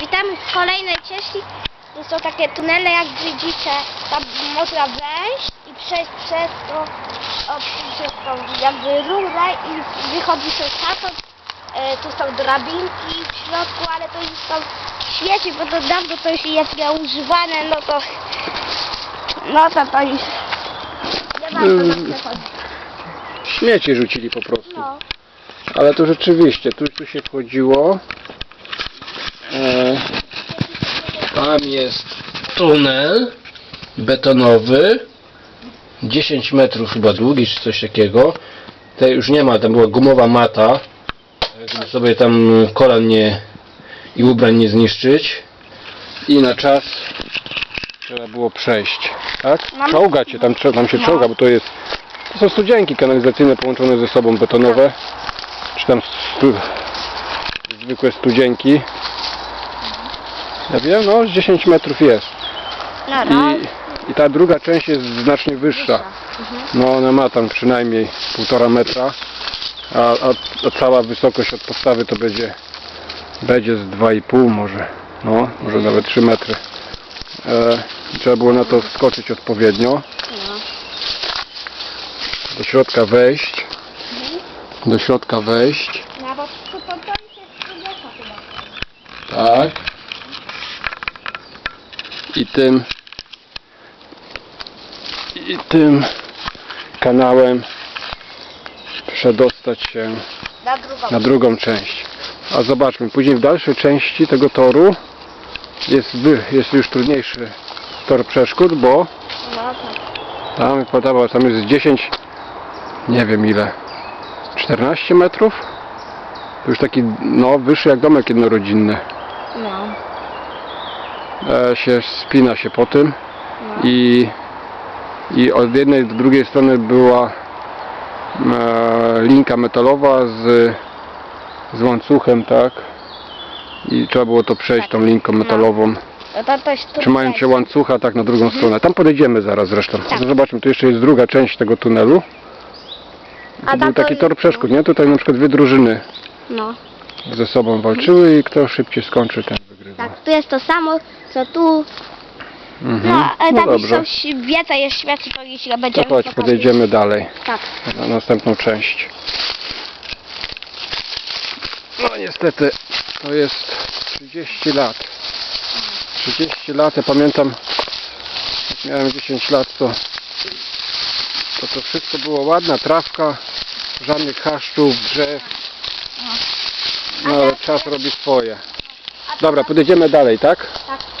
Witamy w kolejnej części. To są takie tunele, jak widzicie, tam można wejść i przejść przez to, o, przez tą jakby rurę i wychodzi się stamtąd. E, tu są drabinki w środku, ale to już są świeci, bo to dawno to już jest nieużywane, no to no to to już nie warto Mm. nam przechodzić. Śmieci rzucili po prostu. No. Ale to rzeczywiście, tu, tu się wchodziło. E, tam jest tunel betonowy. 10 metrów chyba długi, czy coś takiego. Tutaj już nie ma, tam była gumowa mata. Żeby sobie tam kolan nie i ubrań nie zniszczyć. I na czas trzeba było przejść. Tak? Mam- Czołgać się, tam, trze- tam się No. czołga, bo to jest to są studzienki kanalizacyjne połączone ze sobą betonowe. Czy tam stu, zwykłe studzienki. Ja wiem, no z 10 metrów jest. No, no. I, I ta druga część jest znacznie wyższa. Mhm. No ona ma tam przynajmniej półtora metra. A, a, a cała wysokość od podstawy to będzie będzie z 2,5 może. No, może nawet 3 metry. E, trzeba było na to wskoczyć odpowiednio. no. Do środka wejść. Do środka wejść. No bo tu jest chyba. Tak. I tym i tym kanałem przedostać się Na drugą. na drugą część. A zobaczmy, później w dalszej części tego toru jest, jest już trudniejszy tor przeszkód, bo No tak. tam podoba, tam jest 10, nie wiem ile, 14 metrów? To już taki, no, wyższy jak domek jednorodzinny. No. E, się spina się po tym no. i, i od jednej do drugiej strony była e, linka metalowa z, z łańcuchem, tak? I trzeba było to przejść tą linką metalową, No jest tu trzymając się łańcucha tak na drugą stronę. Tam podejdziemy zaraz zresztą. Tak. Zobaczmy, tu jeszcze jest druga część tego tunelu. A To był taki tor przeszkód, nie? Tutaj na przykład dwie drużyny No. Ze sobą walczyły i kto szybciej skończy, ten wygrywa. Tak, tu jest to samo, co tu. Mhm. No, ale No tam dobrze. są ś- więcej jest świeci, to jeśli To będziemy chodź, podejdziemy dalej. Tak. na następną część. No niestety to jest 30 lat. 30 lat, ja pamiętam jak miałem 10 lat to to, to wszystko było ładna trawka, żadnych chaszczów, drzew. No ale czas robi swoje. Dobra, podejdziemy dalej, tak? Tak.